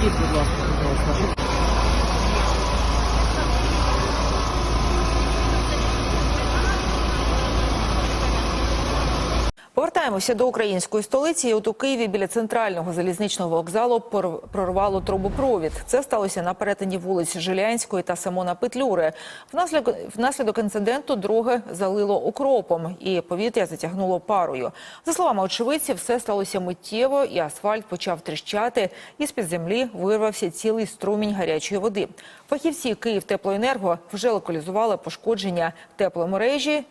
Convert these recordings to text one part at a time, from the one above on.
Ідіть, будь ласка, пожалуйста. Повертаємося до української столиці. От у Києві біля центрального залізничного вокзалу прорвало трубопровід. Це сталося на перетині вулиць Жилянської та Симона Петлюри. Внаслідок, внаслідок інциденту дороги залило укропом і повітря затягнуло парою. За словами очевидців, все сталося миттєво, і асфальт почав тріщати. І з під землі вирвався цілий струмінь гарячої води. Фахівці Київтеплоенерго вже локалізували пошкодження тепломережі.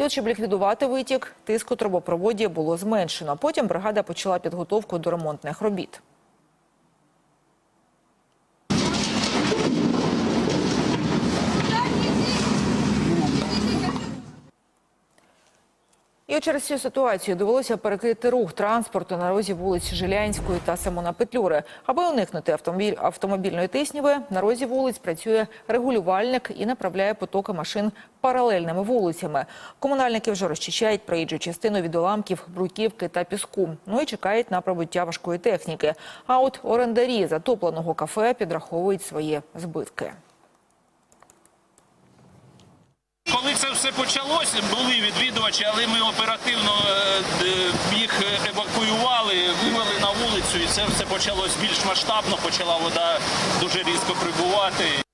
І от, щоб ліквідувати витік, тиск у трубопроводі було зменшено. Потім бригада почала підготовку до ремонтних робіт. І через цю ситуацію довелося перекрити рух транспорту на розі вулиць Жилянської та Симона Петлюри. Аби уникнути автомобіль, автомобільної тисняви, на розі вулиць працює регулювальник і направляє потоки машин паралельними вулицями. Комунальники вже розчищають проїжджу частину від уламків, бруківки та піску. Ну і чекають на прибуття важкої техніки. А от орендарі затопленого кафе підраховують свої збитки. Це все почалося, були відвідувачі, але ми оперативно е, їх евакуювали, вивели на вулицю, і це все почалось більш масштабно. Почала вода дуже різко прибувати.